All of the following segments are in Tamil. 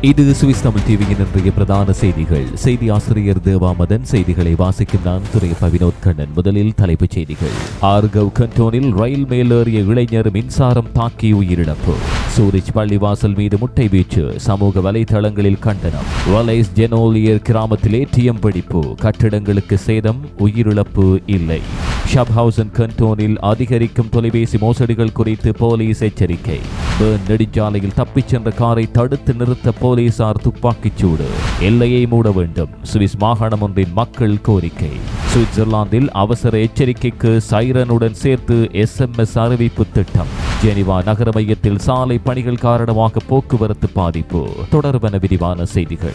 இது சுவிஸ் தமிழ் டிவியின் இன்றைய பிரதான செய்திகள். செய்தி ஆசிரியர் தேவாமதன் செய்திகளை வாசிக்கும் நான் துறை பவினோத் கண்ணன். முதலில் தலைப்புச் செய்திகள். ஆர்கவ் கண்டோனில் ரயில் மேலேறிய இளைஞர் மின்சாரம் தாக்கி உயிரிழப்பு. சூரிச் பள்ளிவாசல் மீது முட்டை வீச்சு. சமூக வலைதளங்களில் கண்டனம். வலைஸ் ஜெனோலியர் கிராமத்தில் ஏடிஎம் வெடிப்பு. கட்டிடங்களுக்கு சேதம் உயிரிழப்பு இல்லை. ஷப்ஹவுசன் கண்டோனில் அதிகரிக்கும் தொலைபேசி மோசடிகள் குறித்து போலீஸ் எச்சரிக்கை. பேர்ன் நெடுஞ்சாலையில் தப்பிச் சென்ற காரை தடுத்து நிறுத்த போலீசார் துப்பாக்கிச் சூடு. எல்லையை மூட வேண்டும் சுவிஸ் மாகாணம் ஒன்றின் மக்கள் கோரிக்கை. சுவிட்சர்லாந்தில் அவசர எச்சரிக்கைக்கு சைரனுடன் சேர்த்து எஸ்எம்எஸ் அறிவிப்பு திட்டம். ஜெனிவா நகர மையத்தில் சாலை பணிகள் காரணமாக போக்குவரத்து பாதிப்பு. தொடர்பென விரிவான செய்திகள்.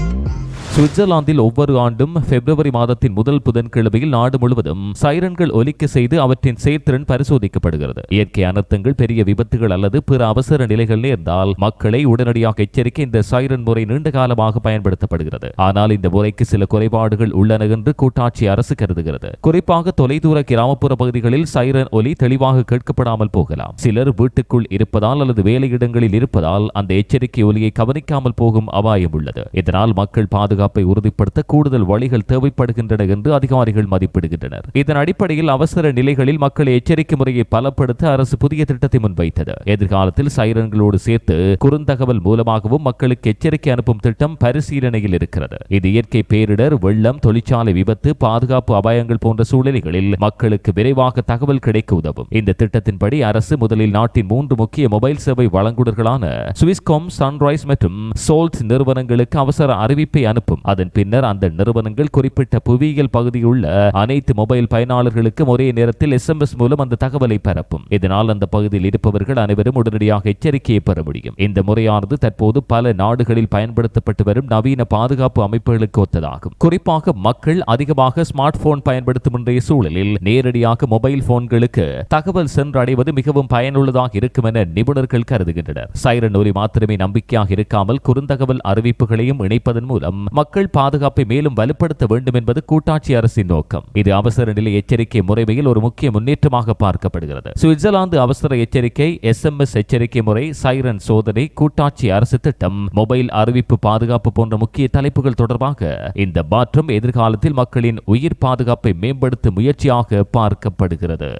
சுவிட்சர்லாந்தில் ஒவ்வொரு ஆண்டும் பிப்ரவரி மாதத்தின் முதல் புதன்கிழமையில் நாடு முழுவதும் சைரன்கள் ஒலிக்க செய்து அவற்றின் செயற்திறன் பரிசோதிக்கப்படுகிறது. இயற்கை அனர்த்தங்கள் பெரிய விபத்துகள் அல்லது பிற அவசர நிலைகள் நேர்ந்தால் மக்களை உடனடியாக எச்சரிக்க இந்த சைரன் முறை நீண்ட காலமாக பயன்படுத்தப்படுகிறது. ஆனால் இந்த முறைக்கு சில குறைபாடுகள் உள்ளன என்று கூட்டாட்சி அரசு கருதுகிறது. குறிப்பாக தொலைதூர கிராமப்புற பகுதிகளில் சைரன் ஒலி தெளிவாக கேட்கப்படாமல் போகலாம். சிலர் வீட்டுக்குள் இருப்பதால் அல்லது வேலையிடங்களில் இருப்பதால் அந்த எச்சரிக்கை ஒலியை கவனிக்காமல் போகும் அபாயம் உள்ளது. இதனால் மக்கள் பாதுகாப்பு பாதுகாப்பை உறுதிப்படுத்த கூடுதல் வழிகள் தேவைப்படுகின்றன என்று அதிகாரிகள் மதிப்பிடுகின்றனர். இதன் அடிப்படையில் அவசர நிலைகளில் மக்களை எச்சரிக்கை முறையை பலப்படுத்த அரசு புதிய திட்டத்தை முன்வைத்தது. எதிர்காலத்தில் சைரன்களோடு சேர்த்து குறுந்தகவல் மூலமாகவும் மக்களுக்கு எச்சரிக்கை அனுப்பும் திட்டம் பரிசீலனையில் இருக்கிறது. இது இயற்கை பேரிடர் வெள்ளம் தொழிற்சாலை விபத்து பாதுகாப்பு அபாயங்கள் போன்ற சூழ்நிலைகளில் மக்களுக்கு விரைவாக தகவல் கிடைக்க உதவும். இந்த திட்டத்தின்படி அரசு முதலில் நாட்டின் மூன்று முக்கிய மொபைல் சேவை வழங்குடர்களான சுவிஸ்காம் சன்ரைஸ் மற்றும் சோல்ட் நிறுவனங்களுக்கு அவசர அறிவிப்பை அனுப்பும் அனுப்பும் அதன் பின்னர் அந்த நிறுவனங்கள் குறிப்பிட்ட புவியியல் பகுதியில் உள்ள அனைத்து மொபைல் பயனாளர்களுக்கும் ஒரே நேரத்தில் எஸ்எம்எஸ் மூலம் அந்த தகவலை பரப்பும். இதனால் அந்த பகுதியில் இருப்பவர்கள் அனைவரும் உடனடியாக எச்சரிக்கையை பெற முடியும். இந்த முறையானது தற்போது பல நாடுகளில் பயன்படுத்தப்பட்டு வரும் நவீன பாதுகாப்பு அமைப்புகளுக்கு ஒத்ததாகும். குறிப்பாக மக்கள் அதிகமாக ஸ்மார்ட் போன் பயன்படுத்தும் இன்றைய சூழலில் நேரடியாக மொபைல் போன்களுக்கு தகவல் சென்றடைவது மிகவும் பயனுள்ளதாக இருக்கும் என நிபுணர்கள் கருதுகின்றனர். சைரன் ஒலி மாத்திரமே நம்பிக்கையாக இருக்காமல் குறுந்தகவல் அறிவிப்புகளையும் இணைப்பதன் மூலம் மக்கள் பாதுகாப்பை மேலும் வலுப்படுத்த வேண்டும் என்பது கூட்டாட்சி அரசின் நோக்கம். இது அவசர நிலை எச்சரிக்கை முறைமையில் ஒரு முக்கிய முன்னேற்றமாக பார்க்கப்படுகிறது. சுவிட்சர்லாந்து அவசர எச்சரிக்கை எஸ் எம் எஸ் எச்சரிக்கை முறை சைரன் சோதனை கூட்டாட்சி அரசு திட்டம் மொபைல் அறிவிப்பு பாதுகாப்பு போன்ற முக்கிய தலைப்புகள் தொடர்பாக இந்த மாற்றம் எதிர்காலத்தில் மக்களின் உயிர் பாதுகாப்பை மேம்படுத்தும் முயற்சியாக பார்க்கப்படுகிறது.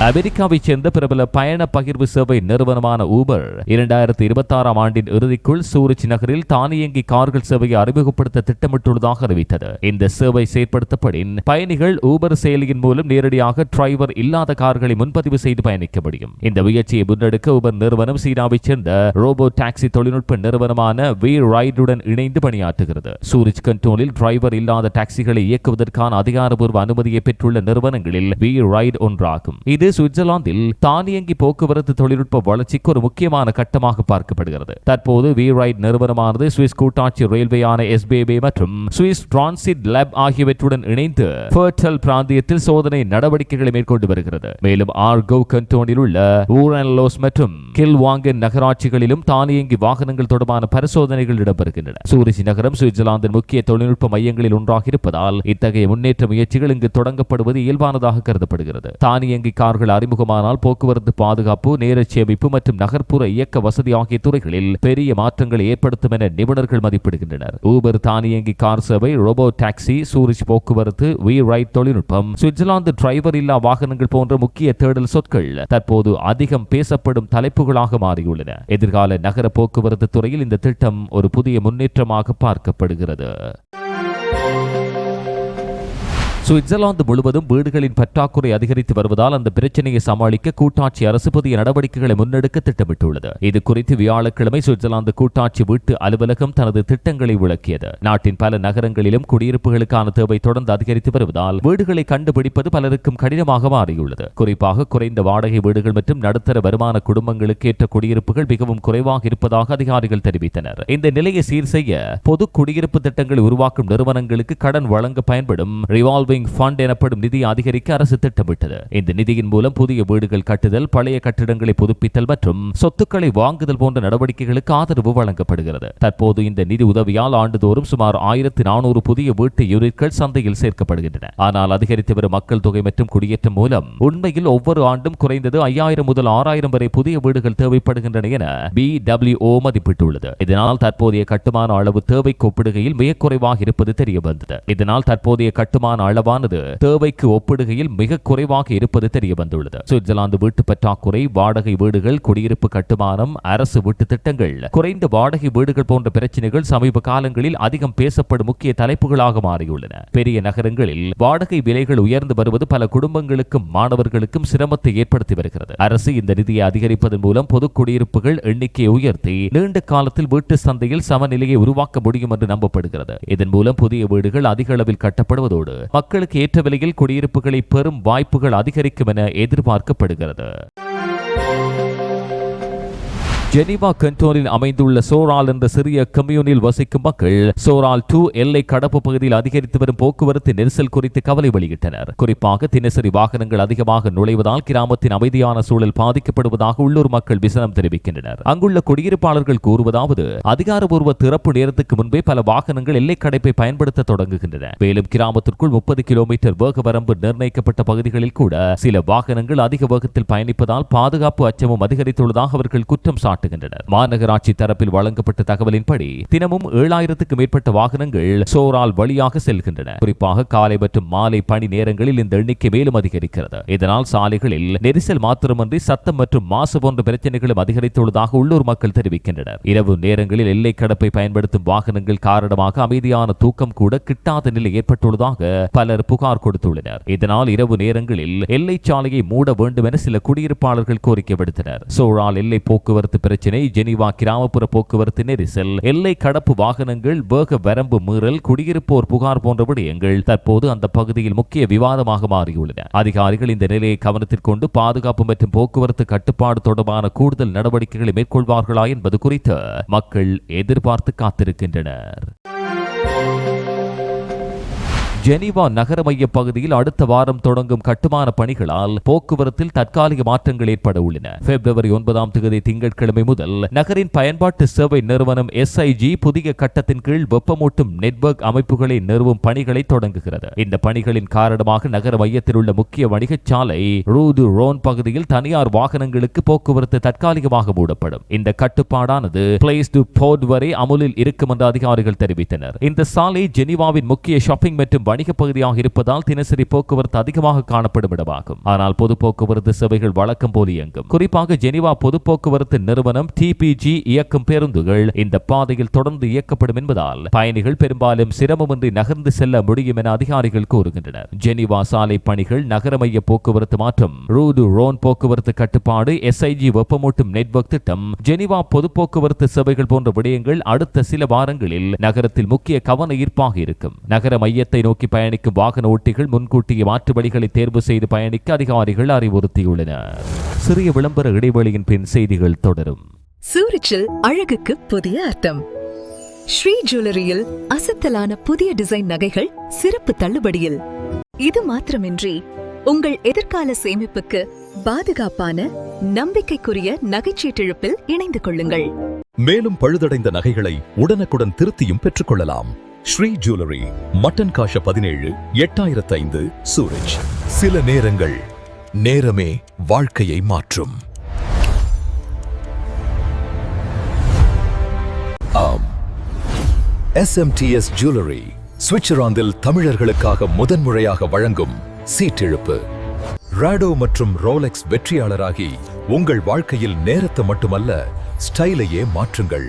அமெரிக்காவைச் சேர்ந்த பிரபல பயண பகிர்வு சேவை நிறுவனமான ஊபர் இரண்டாயிரத்தி இருபத்தாறாம் ஆண்டின் இறுதிக்குள் சூரிச் நகரில் தானியங்கி கார்கள் சேவையை அறிமுகப்படுத்த திட்டமிட்டுள்ளதாக அறிவித்தது. இந்த சேவை செயற்படுத்தப்படின் பயணிகள் ஊபர் செயலியின் மூலம் நேரடியாக டிரைவர் இல்லாத கார்களை முன்பதிவு செய்து பயணிக்க முடியும். இந்த முயற்சியை முன்னெடுக்க ஊபர் நிறுவனம் சீனாவைச் சேர்ந்த ரோபோ டாக்ஸி தொழில்நுட்ப நிறுவனமான வி ரைடுடன் இணைந்து பணியாற்றுகிறது. சூரிச் கண்ட்ரோலில் டிரைவர் இல்லாத டாக்ஸிகளை இயக்குவதற்கான அதிகாரப்பூர்வ அனுமதியை பெற்றுள்ள நிறுவனங்களில் வி ரைட் ஒன்றாகும். இது சுவிட்சர்லாந்தில் தானியங்கி போக்குவரத்து தொழில்நுட்ப வளர்ச்சிக்கு ஒரு முக்கியமான கட்டமாக பார்க்கப்படுகிறது. தற்போது வி ரைட் நிறுவனமானது சுவிஸ் கூட்டாட்சி ரயில்வேயான எஸ்பிபி மற்றும் சுவிஸ் டிரான்சிட் லேப் ஆகியவற்றுடன் இணைந்து ஃபர்டல் பிராந்தியத்தில் சோதனை நடவடிக்கைகளை மேற்கொண்டு வருகிறது. மேலும் ஆர்கோ கண்டோனில் உள்ள ஊரன்லோஸ் மற்றும் கில்வாங்கன் நகராட்சிகளிலும் தானியங்கி வாகனங்கள் தொடர்பான பரிசோதனைகள் இடம்பெறுகின்றன. சூரிச் நகரம் சுவிட்சர்லாந்தின் முக்கிய தொழில்நுட்ப மையங்களில் ஒன்றாக இருப்பதால் இத்தகைய முன்னேற்ற முயற்சிகள் இங்கு தொடங்கப்படுவது இயல்பானதாக கருதப்படுகிறது. தானியங்கி கார் கார்கள் அறிமுகமானால் போக்குவரத்து பாதுகாப்பு நேர சேமிப்பு மற்றும் நகர்ப்புற இயக்க வசதி ஆகிய துறைகளில் பெரிய மாற்றங்களை ஏற்படுத்தும் என நிபுணர்கள் மதிப்பிடுகின்றனர். ஊபர் தானியங்கி கார் சேவை ரோபோ டாக்ஸி சூரிச் போக்குவரத்து வி ரைட் தொழில்நுட்பம் சுவிட்சர்லாந்து டிரைவர் இல்லா வாகனங்கள் போன்ற முக்கிய தேடல் சொற்கள் தற்போது அதிகம் பேசப்படும் தலைப்புகளாக மாறியுள்ளன. எதிர்கால நகர போக்குவரத்து துறையில் இந்த திட்டம் ஒரு புதிய முன்னேற்றமாக பார்க்கப்படுகிறது. சுவிட்சர்லாந்து முழுவதும் வீடுகளின் பற்றாக்குறை அதிகரித்து வருவதால் அந்த பிரச்சனையை சமாளிக்க கூட்டாட்சி அரசு புதிய நடவடிக்கைகளை முன்னெடுக்க திட்டமிட்டுள்ளது. இது குறித்து வியாழக்கிழமை சுவிட்சர்லாந்து கூட்டாட்சி வீட்டு அலுவலகம் தனது திட்டங்களை விளக்கியது. நாட்டின் பல நகரங்களிலும் குடியிருப்புகளுக்கான தேவை தொடர்ந்து அதிகரித்து வருவதால் வீடுகளை கண்டுபிடிப்பது பலருக்கும் கடினமாக மாறியுள்ளது. குறிப்பாக குறைந்த வாடகை வீடுகள் மற்றும் நடுத்தர வருமான குடும்பங்களுக்கு ஏற்ற குடியிருப்புகள் மிகவும் குறைவாக இருப்பதாக அதிகாரிகள் தெரிவித்தனர். இந்த நிலையை சீர் செய்ய பொது குடியிருப்பு திட்டங்களை உருவாக்கும் நிறுவனங்களுக்கு கடன் வழங்க பயன்படும் ரிவால்விங் ஃபண்ட் எனப்படும் நிதியை அதிகரிக்க அரசு திட்டமிட்டது. இந்த நிதியின் மூலம் புதிய வீடுகள் கட்டுதல் பழைய கட்டிடங்களை புதுப்பித்தல் மற்றும் சொத்துக்களை வாங்குதல் போன்ற நடவடிக்கைகளுக்கு ஆதரவு வழங்கப்படுகிறது. தற்போது இந்த நிதி உதவியால் ஆண்டுதோறும் சுமார் ஆயிரத்தி நானூறு புதிய வீட்டு யூனிட்கள் சந்தையில் சேர்க்கப்படுகின்றன. ஆனால் அதிகரித்து வரும் மக்கள் தொகை மற்றும் குடியேற்றம் மூலம் உண்மையில் ஒவ்வொரு ஆண்டும் குறைந்தது ஐயாயிரம் முதல் ஆறாயிரம் வரை புதிய வீடுகள் தேவைப்படுகின்றன என பி மதிப்பிட்டுள்ளது. இதனால் தற்போதைய கட்டுமான அளவு தேவைக்கு ஒப்பிடுகையில் மிக குறைவாக இருப்பது தெரிய வந்தது இதனால் தற்போதைய கட்டுமான அளவு அளவானது தேவைக்கு ஒப்பிடுகையில் மிக குறைவாக இருப்பது தெரிய வந்துள்ளது சுவிட்சர்லாந்து வீட்டு பற்றாக்குறை வாடகை வீடுகள் குடியிருப்பு கட்டுமானம் அரசு வீட்டு திட்டங்கள். குறைந்த வாடகை வீடுகள் போன்ற பிரச்சனைகள் சமீப காலங்களில் அதிகம் பேசப்படும் முக்கிய தலைப்புகளாக மாறியுள்ளன. பெரிய நகரங்களில் வாடகை விலைகள் உயர்ந்து வருவது பல குடும்பங்களுக்கும் மாணவர்களுக்கும் சிரமத்தை ஏற்படுத்தி வருகிறது. அரசு இந்த நிதியை அதிகரிப்பதன் மூலம் பொது குடியிருப்புகள் எண்ணிக்கையை உயர்த்தி நீண்ட காலத்தில் வீட்டு சந்தையில் சமநிலையை உருவாக்க முடியும் என்று நம்பப்படுகிறது. இதன் மூலம் புதிய வீடுகள் அதிக அளவில் கட்டப்படுவதோடு மக்களுக்கு ஏற்ற விலையில் குடியிருப்புகளை பெறும் வாய்ப்புகள் அதிகரிக்கும் என எதிர்பார்க்கப்படுகிறது. ஜெனிவா கண்டோனில் அமைந்துள்ள சோரால் என்ற சிறிய கம்யூனில் வசிக்கும் மக்கள் சோரால் டூ எல்லை கடப்பு பகுதியில் அதிகரித்து வரும் போக்குவரத்து நெரிசல் குறித்து கவலை வெளியிட்டனர். குறிப்பாக தினசரி வாகனங்கள் அதிகமாக நுழைவதால் கிராமத்தின் அமைதியான சூழல் பாதிக்கப்படுவதாக உள்ளூர் மக்கள் விசனம் தெரிவிக்கின்றனர். அங்குள்ள குடியிருப்பாளர்கள் கூறுவதாவது அதிகாரபூர்வ திறப்பு நேரத்துக்கு முன்பே பல வாகனங்கள் எல்லை கடைப்பை பயன்படுத்த தொடங்குகின்றன. மேலும் கிராமத்திற்குள் முப்பது கிலோமீட்டர் வேக வரம்பு நிர்ணயிக்கப்பட்ட பகுதிகளில் கூட சில வாகனங்கள் அதிக வேகத்தில் பயணிப்பதால் பாதுகாப்பு அச்சமும் அதிகரித்துள்ளதாக அவர்கள் குற்றம் சாட்டினர். காட்டுகின்றனர். மாநகராட்சி தரப்பில் வழங்கப்பட்ட தகவலின்படி தினமும் ஏழாயிரத்துக்கு மேற்பட்ட வாகனங்கள் சோரால் வழியாக செல்கின்றன. குறிப்பாக காலை மற்றும் மாலை பணி நேரங்களில் இந்த எண்ணிக்கை மேலும் அதிகரிக்கிறது. இதனால் சாலைகளில் நெரிசல் மாத்திரமன்றி சத்தம் மற்றும் மாசு போன்ற பிரச்சனைகளும் அதிகரித்துள்ளதாக உள்ளூர் மக்கள் தெரிவிக்கின்றனர். இரவு நேரங்களில் எல்லை கடப்பை பயன்படுத்தும் வாகனங்கள் காரணமாக அமைதியான தூக்கம் கூட கிட்டாத நிலை ஏற்பட்டுள்ளதாக பலர் புகார் கொடுத்துள்ளனர். இதனால் இரவு நேரங்களில் எல்லை சாலையை மூட வேண்டும் என சில குடியிருப்பாளர்கள் கோரிக்கை விடுத்தனர். சோழால் எல்லை போக்குவரத்து பிரச்சினை. ஜெனிவா கிராமப்புற போக்குவரத்து நெரிசல். எல்லை கடப்பு வாகனங்கள் வேக வரம்பு மீறல் குடியிருப்போர் புகார் போன்ற விடயங்கள் தற்போது அந்த பகுதியில் முக்கிய விவாதமாக மாறியுள்ளன. அதிகாரிகள் இந்த நிலையை கவனத்தில் கொண்டு பாதுகாப்பு மற்றும் போக்குவரத்து கட்டுப்பாடு தொடர்பான கூடுதல் நடவடிக்கைகளை மேற்கொள்வார்களா என்பது குறித்து மக்கள் எதிர்பார்த்து காத்திருக்கின்றனர். ஜெனீவா நகர மைய பகுதியில் அடுத்த வாரம் தொடங்கும் கட்டுமான பணிகளால் போக்குவரத்தில் தற்காலிக மாற்றங்கள் ஏற்பட உள்ளன. பிப்ரவரி ஒன்பதாம் தேதி திங்கட்கிழமை முதல் நகரின் பயன்பாட்டு சேவை நிறுவனம் எஸ்ஐஜி புதிய கட்டத்தின் கீழ் வெப்பமூட்டும் நெட்வொர்க் அமைப்புகளை நிறுவும் பணிகளை தொடங்குகிறது. இந்த பணிகளின் காரணமாக நகர மையத்தில் உள்ள முக்கிய வணிகச் சாலை ரூது ரோன் பகுதியில் தனியார் வாகனங்களுக்கு போக்குவரத்து தற்காலிகமாக மூடப்படும். இந்த கட்டுப்பாடானது பிளேஸ் டு போர்ட் வரை அமுலில் இருக்கும் என்று அதிகாரிகள் தெரிவித்தனர். இந்த சாலை ஜெனீவாவின் முக்கிய ஷாப்பிங் மற்றும் வணிக பகுதியாக இருப்பதால் தினசரி போக்குவரத்து அதிகமாக காணப்படும் இடமாகும். ஆனால் பொது போக்குவரத்து சேவைகள் வழக்கம் போல் இயங்கும். குறிப்பாக ஜெனிவா பொது போக்குவரத்து நிறுவனம் டிபிஜி இயக்கும் பேருந்துகள் இந்த பாதையில் தொடர்ந்து இயக்கப்படும் என்பதால் பயணிகள் பெரும்பாலும் சிரமமின்றி நகர்ந்து செல்ல முடியும் என அதிகாரிகள் கூறுகின்றனர். ஜெனிவா சாலை பணிகள் நகர மைய போக்குவரத்து மாற்றம் ரூது ரோன் போக்குவரத்து கட்டுப்பாடு எஸ்ஐஜி வெப்பமூட்டும் நெட்வொர்க் திட்டம் ஜெனிவா பொது போக்குவரத்து சேவைகள் போன்ற விடயங்கள் அடுத்த சில வாரங்களில் நகரத்தில் முக்கிய கவன ஈர்ப்பாக இருக்கும். நகர மையத்தை நோக்கி பயணிக்கும் வாகன ஓட்டிகள் முன்கூட்டிய மாற்று வழிகளை தேர்வு செய்து பயணிக்க அதிகாரிகள் அறிவுறுத்தியுள்ளனர். சிறிய விளம்பர இடைவெளியின் பின் செய்திகள் தொடரும். சூரிச்சில் அழகுக்கு புதிய அர்த்தம். ஸ்ரீ ஜுவல்லரியில் அசத்தலான புதிய டிசைன் நகைகள் சிறப்பு தள்ளுபடியில். இது மாத்திரமின்றி உங்கள் எதிர்கால சேமிப்புக்கு பாதுகாப்பான நம்பிக்கைக்குரிய நகைச்சீட்டிழப்பில் இணைந்து கொள்ளுங்கள். மேலும் பழுதடைந்த நகைகளை உடனுக்குடன் திருத்தியும் பெற்றுக்கொள்ளலாம். ஸ்ரீ ஜுவல்லரி மட்டன் காஷ பதினேழு எட்டாயிரத்து ஐந்து சூரஜ். சில நேரங்கள் நேரமே வாழ்க்கையை மாற்றும். ஆம். எஸ்எம்டிஎஸ் ஜுவல்லரி சுவிட்சர்லாந்தில் தமிழர்களுக்காக முதன்முறையாக வழங்கும் சீட்டெழுப்பு. ராடோ மற்றும் ரோலெக்ஸ் வெற்றியாளராகி உங்கள் வாழ்க்கையில் நேரத்தை மட்டுமல்ல ஸ்டைலையே மாற்றுங்கள்.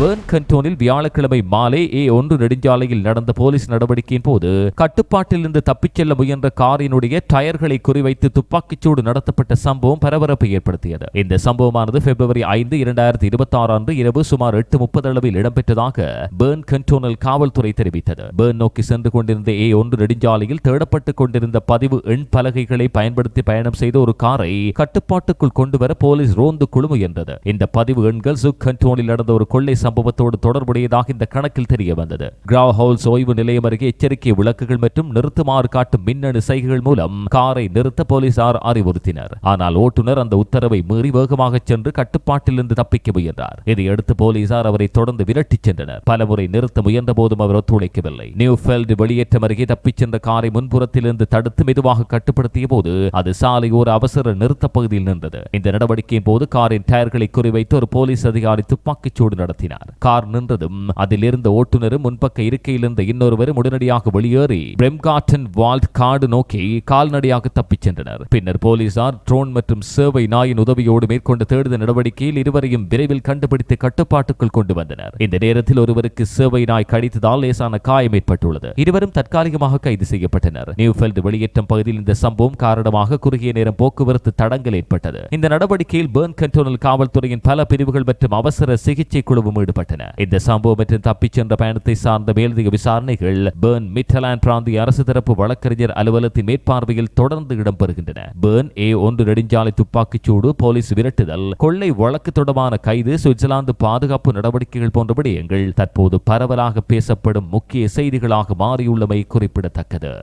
பேர்ன் கண்டோனில் வியாழக்கிழமை மாலை ஏ ஒன்று நெடுஞ்சாலையில் நடந்த போலீஸ் நடவடிக்கையின் போது கட்டுப்பாட்டிலிருந்து தப்பிச் செல்ல முயன்ற காரினுடைய டயர்களை குறிவைத்து துப்பாக்கிச்சூடு நடத்தப்பட்ட சம்பவம் பரபரப்பை ஏற்படுத்தியது. இந்த சம்பவமானது பிப்ரவரி ஐந்து இரண்டாயிரத்தி இருபத்தி ஆறு அன்று இரவு சுமார் எட்டு முப்பது அளவில் இடம்பெற்றதாக பேர்ன் கண்டோனல் காவல்துறை தெரிவித்தது. பேர்ன் நோக்கி சென்று கொண்டிருந்த ஏ ஒன்று நெடுஞ்சாலையில் தேடப்பட்டுக் கொண்டிருந்த பதிவு எண் பலகைகளை பயன்படுத்தி பயணம் செய்த ஒரு காரை கட்டுப்பாட்டுக்குள் கொண்டுவர போலீஸ் ரோந்து குழு முயன்றது. இந்த பதிவு எண்கள் சுக் கண்டோனில் நடந்த ஒரு கொள்ளை சம்பவத்தோடு தொடர்புடையதாக இந்த கணக்கில் தெரிய வந்தது. கிராவ் ஹவுஸ் ஓய்வு நிலையம் அருகே எச்சரிக்கை விளக்குகள் மற்றும் நிறுத்துமாறு காட்டும் மின்னணு சைகைகள் மூலம் காரை நிறுத்த போலீசார் அறிவுறுத்தினர். ஆனால் ஓட்டுநர் அந்த உத்தரவை மீறி வேகமாக சென்று கட்டுப்பாட்டிலிருந்து தப்பிக்க முயன்றார். இதையடுத்து போலீசார் அவரை தொடர்ந்து விரட்டிச் சென்றனர். பலமுறை நிறுத்த முயன்ற போதும் அவர் ஒத்துழைக்கவில்லை. நியூஃபெல்டு வெளியேற்றம் அருகே தப்பிச் சென்ற காரை முன்புறத்திலிருந்து தடுத்து மெதுவாக கட்டுப்படுத்திய போது அது சாலை ஒரு அவசர நிறுத்த பகுதியில் நின்றது. இந்த நடவடிக்கையின் போது காரின் டயர்களை குறிவைத்து ஒரு போலீஸ் அதிகாரி துப்பாக்கிச்சூடு நடத்தினார். கார் நின்றதும் அதில் இருந்த ஓட்டுநரும் முன்பக்க இருக்கையிலிருந்த இன்னொருவரும் உடனடியாக வெளியேறி பிரெம்காட்டன் வால்ட் காடு நோக்கி கால்நடையாக தப்பிச் சென்றனர். பின்னர் போலீசார் ட்ரோன் மற்றும் சேவை நாயின் உதவியோடு மேற்கொண்ட தேடுதல் நடவடிக்கையில் இருவரையும் விரைவில் கண்டுபிடித்து கட்டுப்பாட்டுக்குள் கொண்டு வந்தனர். இந்த நேரத்தில் ஒருவருக்கு சேவை நாய் கடித்ததால் லேசான காயம் ஏற்பட்டுள்ளது. இருவரும் தற்காலிகமாக கைது செய்யப்பட்டனர். நியூஃபெல்ட் வெளியேற்றம் பகுதியில் இந்த சம்பவம் காரணமாக குறுகிய நேரம் போக்குவரத்து தடங்கல் ஏற்பட்டது. இந்த நடவடிக்கையில் பேர்ன் கண்டோனல் காவல்துறையின் பல பிரிவுகள் மற்றும் அவசர சிகிச்சை குழுவும் ஈடுபட்டன. இந்த சம்பவம் மற்றும் தப்பிச் சென்ற பயணத்தை சார்ந்த மேலதிக விசாரணைகள் பேர்ன் மிட்டலாண்ட் பிராந்திய அரசு தரப்பு வழக்கறிஞர் அலுவலகத்தின் மேற்பார்வையில் தொடர்ந்து இடம்பெறுகின்றன. பேர்ன் ஏ ஒன்று நெடுஞ்சாலை துப்பாக்கிச்சூடு போலீஸ் விரட்டுதல் கொள்ளை வழக்கு தொடர்பான கைது சுவிட்சர்லாந்து பாதுகாப்பு நடவடிக்கைகள் போன்ற விடயங்கள் தற்போது பரவலாக பேசப்படும் முக்கிய செய்திகளாக மாறியுள்ளமை குறிப்பிடத்தக்கது.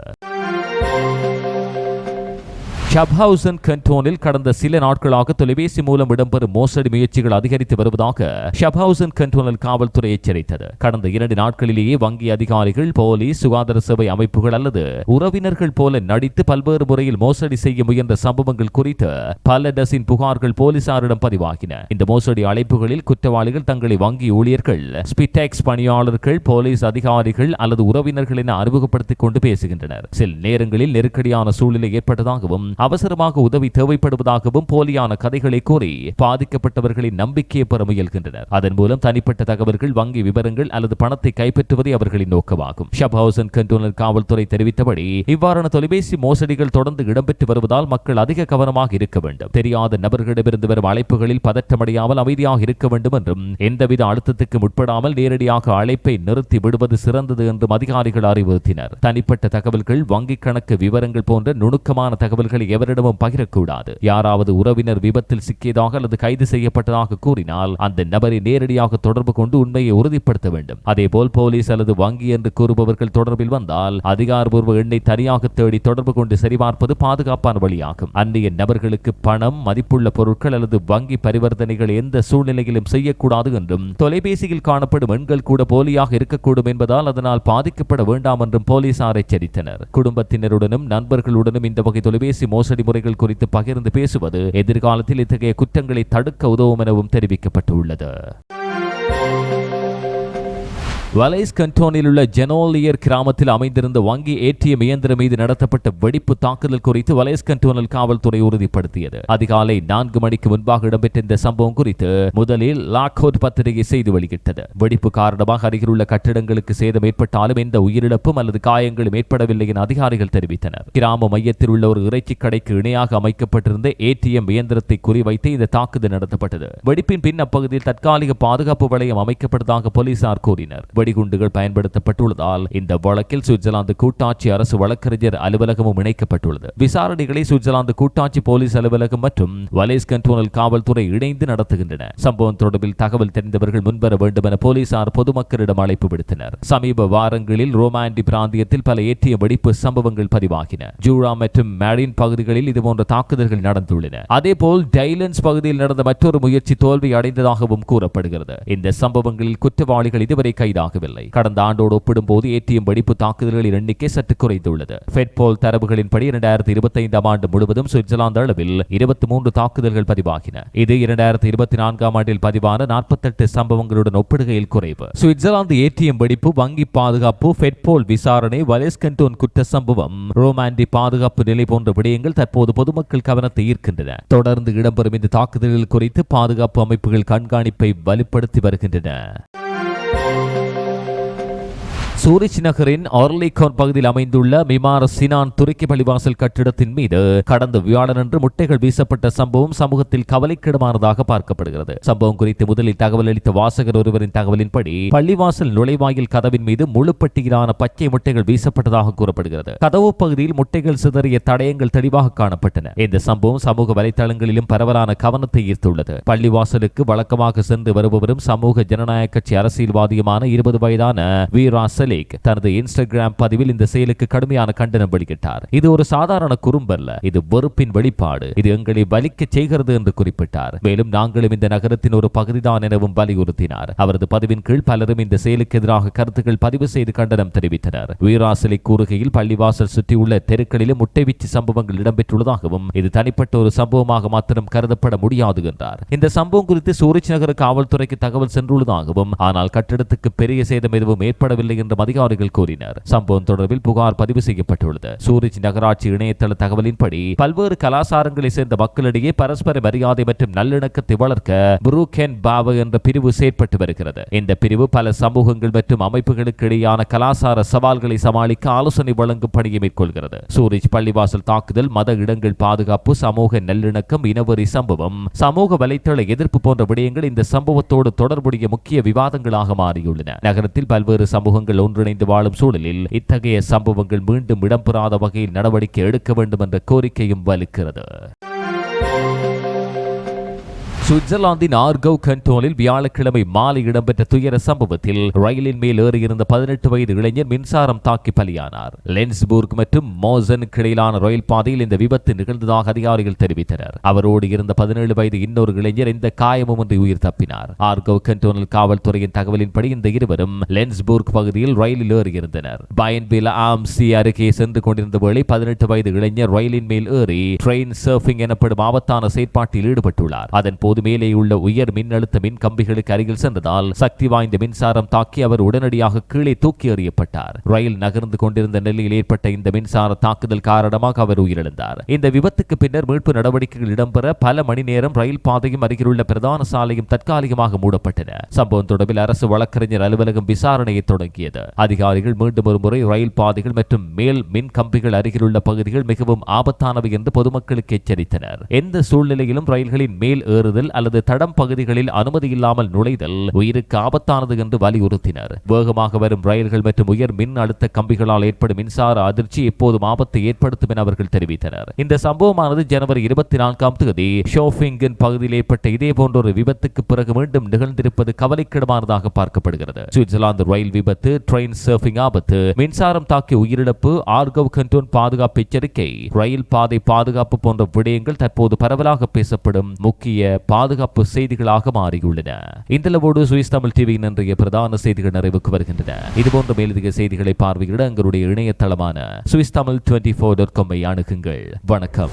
ஷப்ஹவுசன் கண்டோனில் கடந்த சில நாட்களாக தொலைபேசி மூலம் இடம்பெறும் மோசடி முயற்சிகள் அதிகரித்து வருவதாக ஷப்ஹவுசன் கண்டோனல் காவல்துறை எச்சரித்தது. கடந்த இரண்டு நாட்களிலேயே வங்கி அதிகாரிகள் போலீஸ் சுகாதார சேவை அமைப்புகள் அல்லது உறவினர்கள் போல நடித்து பல்வேறு முறையில் மோசடி செய்ய முயன்ற சம்பவங்கள் குறித்து பல டசின் புகார்கள் போலீசாரிடம் பதிவாகின. இந்த மோசடி அழைப்புகளில் குற்றவாளிகள் தங்களை வங்கி ஊழியர்கள் ஸ்பிடெக்ஸ் பணியாளர்கள் போலீஸ் அதிகாரிகள் அல்லது உறவினர்கள் என அறிமுகப்படுத்திக் கொண்டு பேசுகின்றனர். சில நேரங்களில் நெருக்கடியான சூழ்நிலை ஏற்பட்டதாகவும் அவசரமாக உதவி தேவைப்படுவதாகவும் போலியான கதைகளை கூறி பாதிக்கப்பட்டவர்களின் நம்பிக்கையை பெற முயல்கின்றனர். அதன் மூலம் தனிப்பட்ட தகவல்கள் வங்கி விவரங்கள் அல்லது பணத்தை கைப்பற்றுவதே அவர்களின் நோக்கமாகும். ஷப்ஹவுசன் கண்டோனல் காவல்துறை தெரிவித்தபடி இவ்வாறான தொலைபேசி மோசடிகள் தொடர்ந்து இடம்பெற்று வருவதால் மக்கள் அதிக கவனமாக இருக்க வேண்டும். தெரியாத நபர்களிடமிருந்து வரும் அழைப்புகளில் பதற்றமடையாமல் அமைதியாக இருக்க வேண்டும் என்றும் எந்தவித அழுத்தத்துக்கு உட்படாமல் நேரடியாக அழைப்பை நிறுத்தி விடுவது சிறந்தது என்றும் அதிகாரிகள் அறிவுறுத்தினர். தனிப்பட்ட தகவல்கள் வங்கிக் கணக்கு விவரங்கள் போன்ற நுணுக்கமான தகவல்களை எவரிடமும் பகிரக்கூடாது. யாராவது உறவினர் விபத்தில் சிக்கியதாக அல்லது கைது செய்யப்பட்டதாக கூறினால் அந்த நபரை நேரடியாக தொடர்பு கொண்டு உண்மையை உறுதிப்படுத்த வேண்டும். அதேபோல் போலீஸ் அல்லது வங்கி என்று கூறுபவர்கள் தொடர்பில் வந்தால் அதிகாரபூர்வ எண்ணை தனியாக தேடி தொடர்பு கொண்டு சரிபார்ப்பது பாதுகாப்பான வழியாகும். அந்நிய நபர்களுக்கு பணம் மதிப்புள்ள பொருட்கள் அல்லது வங்கி பரிவர்த்தனைகள் எந்த சூழ்நிலையிலும் செய்யக்கூடாது என்றும் தொலைபேசியில் காணப்படும் எண்கள் கூட போலியாக இருக்கக்கூடும் என்பதால் அதனால் பாதிக்கப்பட வேண்டாம் என்றும் போலீசார் எச்சரித்தனர். குடும்பத்தினருடனும் நண்பர்களுடனும் இந்த வகை தொலைபேசி மோசடி முறைகள் குறித்து பகிர்ந்து பேசுவது எதிர்காலத்தில் இத்தகைய குற்றங்களை தடுக்க உதவும் எனவும் தெரிவிக்கப்பட்டுள்ளது. வலைஸ் கண்டோனில் உள்ள ஜெனோலியர் கிராமத்தில் அமைந்திருந்த வங்கி ஏடிஎம் இயந்திரம் மீது நடத்தப்பட்ட வெடிப்பு தாக்குதல் குறித்து வலைஸ் கண்டோனல் காவல்துறை உறுதிப்படுத்தியது. அதிகாலை நான்கு மணிக்கு முன்பாக இடம்பெற்ற இந்த சம்பவம் குறித்து முதலில் லாக்ஹோட் பத்திரிகை செய்து வெளியிட்டது. வெடிப்பு காரணமாக அருகிலுள்ள கட்டிடங்களுக்கு சேதம் ஏற்பட்டாலும் எந்த உயிரிழப்பும் அல்லது காயங்களும் ஏற்படவில்லை என அதிகாரிகள் தெரிவித்தனர். கிராம மையத்தில் உள்ள ஒரு இறைச்சி கடைக்கு இணையாக அமைக்கப்பட்டிருந்த ஏடிஎம் இயந்திரத்தை குறிவைத்து இந்த தாக்குதல் நடத்தப்பட்டது. வெடிப்பின் பின் அப்பகுதியில் தற்காலிக பாதுகாப்பு வளையம் அமைக்கப்பட்டதாக போலீசார் கூறினர். வெடிகுண்டுகள் பயன்படுத்தப்பட்டுள்ளதால் இந்த வழக்கில் சுவிட்சர்லாந்து கூட்டாட்சி அரசு வழக்கறிஞர் அலுவலகமும் இணைக்கப்பட்டுள்ளது. விசாரணைகளை சுவிட்சர்லாந்து கூட்டாட்சி போலீஸ் அலுவலகம் மற்றும் வலேஸ் கண்ட்ரோனல் காவல்துறை இணைந்து நடத்துகின்றன. சம்பவம் தொடர்பில் தகவல் தெரிந்தவர்கள் முன்வர வேண்டும் என போலீசார் பொதுமக்களிடம் அழைப்பு விடுத்தனர். சமீப வாரங்களில் ரோமாண்டி பிராந்தியத்தில் பல ஏற்றிய வெடிப்பு சம்பவங்கள் பதிவாகின. ஜூரா மற்றும் மேரின் பகுதிகளில் இதுபோன்ற தாக்குதல்கள் நடந்துள்ளன. அதேபோல் டைலன்ஸ் பகுதியில் நடந்த மற்றொரு முயற்சி தோல்வி அடைந்ததாகவும் கூறப்படுகிறது. இந்த சம்பவங்களில் குற்றவாளிகள் இதுவரை கைதாக பதிவாகவில்லை கடந்த ஆண்டோடு ஒப்பிடும்போது ஏடிஎம் வெடிப்பு தாக்குதல்களின் எண்ணிக்கை சற்று குறைந்துள்ளது. ஃபெட்போல் தரவுகளின்படி இரண்டாயிரத்தி இருபத்தி ஐந்தாம் ஆண்டு முழுவதும் சுவிட்சர்லாந்து அளவில் இருபத்தி மூன்று தாக்குதல்கள் பதிவாகின. இது இரண்டாயிரத்தி இருபத்தி நான்காம் ஆண்டில் பதிவான நாற்பத்தெட்டு சம்பவங்களுடன் ஒப்பிடுகையில் குறைவு. சுவிட்சர்லாந்து ஏடிஎம் வெடிப்பு வங்கி பாதுகாப்பு ஃபெட்போல் விசாரணை வலேஸ்கண்டோன் குற்ற சம்பவம் ரோமாண்டி பாதுகாப்பு நிலை போன்ற விடயங்கள் தற்போது பொதுமக்கள் கவனத்தை ஈர்க்கின்றன. தொடர்ந்து இடம்பெறும் இந்த தாக்குதல்கள் குறித்து பாதுகாப்பு அமைப்புகள் கண்காணிப்பை வலுப்படுத்தி வருகின்றன. சூரிச் நகரின் ஆர்லிகான் பகுதியில் அமைந்துள்ள மிமார் சினான் துருக்கி பள்ளிவாசல் கட்டிடத்தின் மீது கடந்த வியாழனன்று முட்டைகள் வீசப்பட்ட சம்பவம் சமூகத்தில் கவலைக்கிடமானதாக பார்க்கப்படுகிறது. சம்பவம் குறித்து முதலில் தகவல் அளித்த வாசகர் ஒருவரின் தகவலின்படி பள்ளிவாசல் நுழைவாயில் கதவின் மீது முழு பச்சை முட்டைகள் வீசப்பட்டதாக கூறப்படுகிறது. கதவு பகுதியில் முட்டைகள் சிதறிய தடயங்கள் தெளிவாக காணப்பட்டன. இந்த சம்பவம் சமூக வலைதளங்களிலும் பரவலான கவனத்தை ஈர்த்துள்ளது. பள்ளிவாசலுக்கு வழக்கமாக சென்று வருபவரும் சமூக ஜனநாயக கட்சி அரசியல்வாதியுமான இருபது வயதான வீராசலி சலீக் தனது இன்ஸ்டாகிராம் பதிவில் இந்த செயலுக்கு கடுமையான கண்டனம் வெளியிட்டார். இது ஒரு சாதாரண குறும்பல்ல இது வெறுப்பின் வெளிப்பாடு இது எங்களை வலிக்க செய்கிறது என்று குறிப்பிட்டார். மேலும் நாங்களும் இந்த நகரத்தின் ஒரு பகுதிதான் எனவும் வலியுறுத்தினார். அவரது பதிவின் கீழ் பலரும் இந்த செயலுக்கு எதிராக கருத்துக்கள் பதிவு செய்து கண்டனம் தெரிவித்தனர். வீராசலை கூறுகையில் பள்ளிவாசல் சுற்றியுள்ள தெருக்களிலும் முட்டை வீச்சு சம்பவங்கள் இடம்பெற்றுள்ளதாகவும் இது தனிப்பட்ட ஒரு சம்பவமாக மாத்திரம் கருதப்பட முடியாது என்றார். இந்த சம்பவம் குறித்து சூரிச் நகர காவல்துறைக்கு தகவல் சென்றுள்ளதாகவும் ஆனால் கட்டிடத்துக்கு பெரிய சேதம் எதுவும் ஏற்படவில்லை என்று அதிகாரிகள் கூறினர். சம்பவம் தொடர்பில் புகார் பதிவு செய்யப்பட்டுள்ளது. சூரிச் நகராட்சி இணையதள தகவலின்படி பல்வேறு கலாச்சாரங்களை சேர்ந்த மக்களிடையே பரஸ்பர மரியாதை மற்றும் நல்லிணக்கத்தை வளர்க்க புரூகென் பாவ என்ற பிரிவு செயற்பட்டு வருகிறது. இந்த பிரிவு பல சமூகங்கள் மற்றும் அமைப்புகளுக்கு இடையான கலாச்சார சவால்களை சமாளிக்க ஆலோசனை வழங்கும் பணியை மேற்கொள்கிறது. சூரிச் பள்ளிவாசல் தாக்குதல் மத இடங்கள் பாதுகாப்பு சமூக நல்லிணக்கம் இனவெறி சம்பவம் சமூக வலைத்தள எதிர்ப்பு போன்ற விடயங்கள் இந்த சம்பவத்தோடு தொடர்புடைய முக்கிய விவாதங்களாக மாறியுள்ளன. நகரத்தில் பல்வேறு சமூகங்கள் ஒன்றிணைந்து வாழும் சூழலில் இத்தகைய சம்பவங்கள் மீண்டும் இடம்பெறாத வகையில் நடவடிக்கை எடுக்க வேண்டும் என்ற கோரிக்கையும் வலுக்கிறது. சுவிட்சர்லாந்தின் ஆர்கவ் கண்டோனில் வியாழக்கிழமை மாலை இடம்பெற்ற துயர சம்பவத்தில் ரயிலின் மேல் ஏறியிருந்த பதினெட்டு வயது இளைஞர் மின்சாரம் தாக்கி பலியானார். லென்ஸ்பூர்க் மற்றும் மோசனுக்கு இடையிலான ரயில் பாதையில் இந்த விபத்து நிகழ்ந்ததாக அதிகாரிகள் தெரிவித்தனர். அவரோடு இருந்த பதினேழு வயது இன்னொரு இளைஞர் இந்த காயமுமின்றி உயிர் தப்பினார். ஆர்கவ் கண்டோனல் காவல்துறையின் தகவலின்படி இந்த இருவரும் லென்ஸ்பூர்க் பகுதியில் ரயிலில் ஏறியிருந்தனர். பயன்பில் ஆம்சி அருகே சென்று கொண்டிருந்த வேளை பதினெட்டு வயது இளைஞர் ரயிலின் மேல் ஏறி ட்ரெயின் சர்ஃபிங் எனப்படும் ஆபத்தான செயற்பாட்டில் ஈடுபட்டுள்ளார். அதன் போது மேலே உள்ள உயர் மின்னழுத்த மின் கம்பிகளுக்கு அருகில் சென்றதால் சக்தி வாய்ந்த மின்சாரம் தாக்கி அவர் உடனடியாக கீழே தூக்கி எறியப்பட்டார். ரயில் நகர்ந்து கொண்டிருந்த நிலையில் ஏற்பட்ட இந்த மின்சார தாக்குதல் காரணமாக அவர் உயிரிழந்தார். இந்த விபத்துக்கு பின்னர் மீட்பு நடவடிக்கைகள் இடம்பெற பல மணி நேரம் ரயில் பாதையும் அருகிலுள்ள பிரதான சாலையும் தற்காலிகமாக மூடப்பட்டன. சம்பவம் தொடர்பில் அரசு வழக்கறிஞர் அலுவலகம் விசாரணையை தொடங்கியது. அதிகாரிகள் மீண்டும் ஒரு முறை ரயில் பாதைகள் மற்றும் மேல் மின் கம்பிகள் அருகிலுள்ள பகுதிகள் மிகவும் ஆபத்தானவை என்று பொதுமக்களுக்கு எச்சரித்தனர். எந்த சூழ்நிலையிலும் ரயில்களின் மேல் ஏறுதல் அல்லது தடம் பகுதிகளில் அனுமதி இல்லாமல் நுழைதல் உயிருக்கு ஆபத்தானது என்று வலியுறுத்தினர். வேகமாக வரும் ரயில்கள் மற்றும் உயர் மின் அழுத்த கம்பிகளால் ஏற்படும் மின்சார அதிர்ச்சி எப்போதும் ஆபத்தை ஏற்படுத்தும் என அவர்கள் தெரிவித்தனர். இந்த சம்பவமானது ஜனவரி இருபத்தி நான்காம் தேதி ஷோஃபிங்கின் பகுதியில் ஏற்பட்ட இதே போன்ற ஒரு விபத்துக்கு பிறகு மீண்டும் நிகழ்ந்திருப்பது கவலைக்கிடமானதாக பார்க்கப்படுகிறது. சுவிட்சர்லாந்து ரயில் விபத்து ட்ரெயின் சர்ஃபிங் ஆபத்து மின்சாரம் தாக்கி உயிரிழப்பு ஆர்கவ் கண்டோன் பாதுகாப்பு எச்சரிக்கை ரயில் பாதை பாதுகாப்பு போன்ற விடயங்கள் தற்போது பரவலாக பேசப்படும் முக்கிய பாதுகாப்பு செய்திகளாக மாறியுள்ளன. இந்தளவோடு சுவிஸ் தமிழ் டிவியின் இன்றைய பிரதான செய்திகள் நிறைவுக்கு வருகின்றன. இதுபோன்ற மேலதிக செய்திகளை பார்வையிட எங்களுடைய இணையதளமான Swiss Tamil twenty four dot காமை அணுகுங்கள். வணக்கம்.